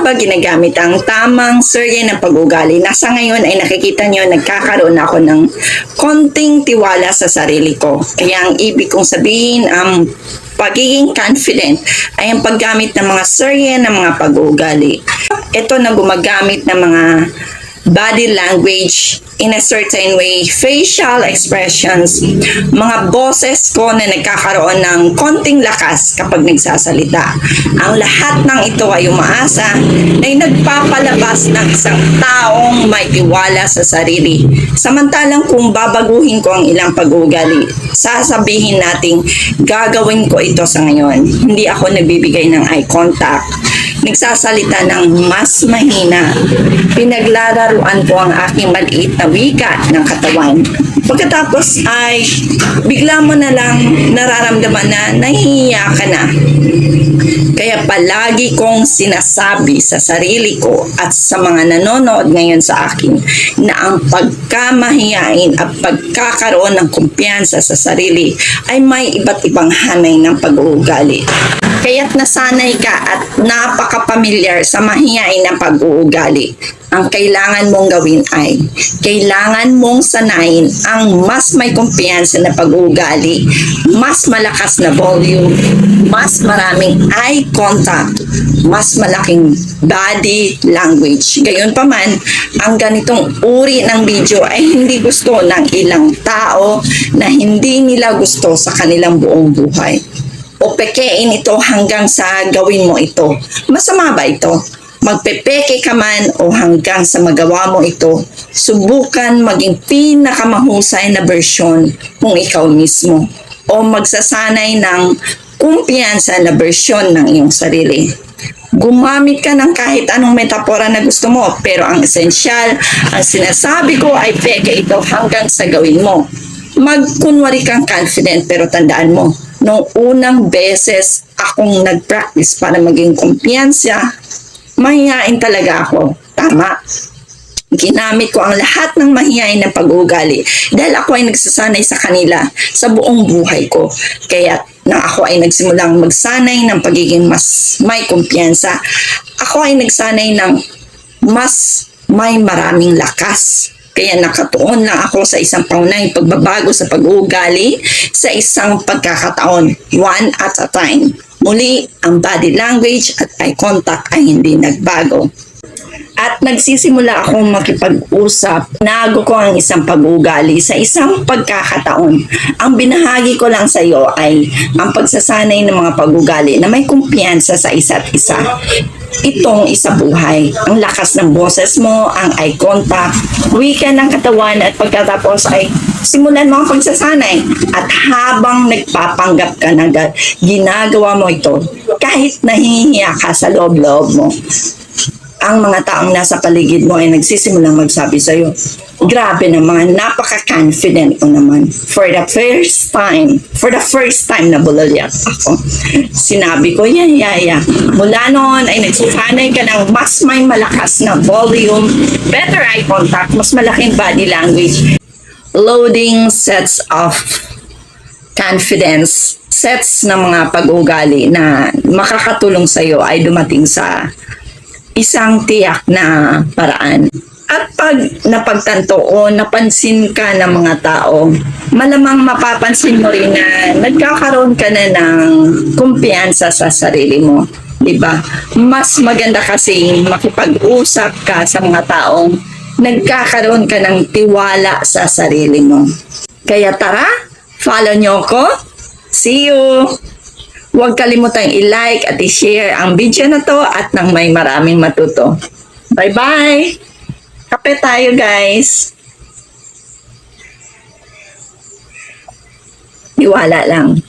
ba ginagamit ang tamang survey ng pag-ugali? Nasa ngayon ay nakikita nyo, nagkakaroon ako ng konting tiwala sa sarili ko. Kaya ang ibig kong sabihin, ang pagiging confident ay ang paggamit ng mga survey ng mga pag-ugali. Ito na gumagamit ng mga body language in a certain way, facial expressions, mga boses ko na nagkakaroon ng konting lakas kapag nagsasalita. Ang lahat ng ito ay umaasa ay nagpapalabas ng isang taong may tiwala sa sarili. Samantalang kung babaguhin ko ang ilang pag-uugali, sasabihin nating gagawin ko ito sa ngayon. Hindi ako nagbibigay ng eye contact nagsasalita ng mas mahina. Pinaglalaruan ko ang aking maliit na wika ng katawan. Pagkatapos ay bigla mo na lang nararamdaman na nahihiya ka na. Kaya palagi kong sinasabi sa sarili ko at sa mga nanonood ngayon sa akin na ang pagkamahiyain at pagkakaroon ng kumpiyansa sa sarili ay may iba't ibang hanay ng pag-uugali. Kaya't nasanay ka at napaka-familiar sa mahiyain ng pag-uugali. Ang kailangan mong gawin ay, kailangan mong sanayin ang mas may kumpiyansa na pag-uugali, mas malakas na volume, mas maraming eye contact, mas malaking body language. Gayon pa man, ang ganitong uri ng video ay hindi gusto ng ilang tao na hindi nila gusto sa kanilang buong buhay o pekein ito hanggang sa gawin mo ito. Masama ba ito? Magpepeke ka man o hanggang sa magawa mo ito, subukan maging pinakamahusay na bersyon kung ikaw mismo o magsasanay ng kumpiyansa na bersyon ng iyong sarili. Gumamit ka ng kahit anong metapora na gusto mo, pero ang esensyal, ang sinasabi ko ay peke ito hanggang sa gawin mo magkunwari kang confident pero tandaan mo, nung unang beses akong nag-practice para maging kumpiyansa, mahihain talaga ako. Tama. Ginamit ko ang lahat ng mahihain ng pag-uugali dahil ako ay nagsasanay sa kanila sa buong buhay ko. Kaya na ako ay nagsimulang magsanay ng pagiging mas may kumpiyansa, ako ay nagsanay ng mas may maraming lakas. Kaya nakatuon lang ako sa isang paunay pagbabago sa pag-uugali sa isang pagkakataon, one at a time. Muli, ang body language at eye contact ay hindi nagbago. At nagsisimula akong makipag-usap. Nago ko ang isang pag-uugali sa isang pagkakataon. Ang binahagi ko lang sa iyo ay ang pagsasanay ng mga pag-uugali na may kumpiyansa sa isa't isa. Itong isa buhay. Ang lakas ng boses mo, ang eye contact, wika ng katawan at pagkatapos ay simulan mo ang pagsasanay. At habang nagpapanggap ka na ga- ginagawa mo ito, kahit nahihiya ka sa loob-loob mo, ang mga taong nasa paligid mo ay nagsisimulang magsabi sa'yo, grabe naman, napaka-confident mo naman. For the first time, for the first time na bulalyat ako, sinabi ko, yeah, yeah, yeah. Mula noon ay nagsasanay ka ng mas may malakas na volume, better eye contact, mas malaking body language, loading sets of confidence, sets ng mga pag-ugali na makakatulong sa'yo ay dumating sa isang tiyak na paraan. At pag napagtanto o napansin ka ng mga tao, malamang mapapansin mo rin na nagkakaroon ka na ng kumpiyansa sa sarili mo. 'di ba? Mas maganda kasi makipag-usap ka sa mga taong nagkakaroon ka ng tiwala sa sarili mo. Kaya tara, follow nyo ko. See you! Huwag kalimutang i-like at i-share ang video na to at nang may maraming matuto. Bye-bye! Kape tayo guys! Iwala lang.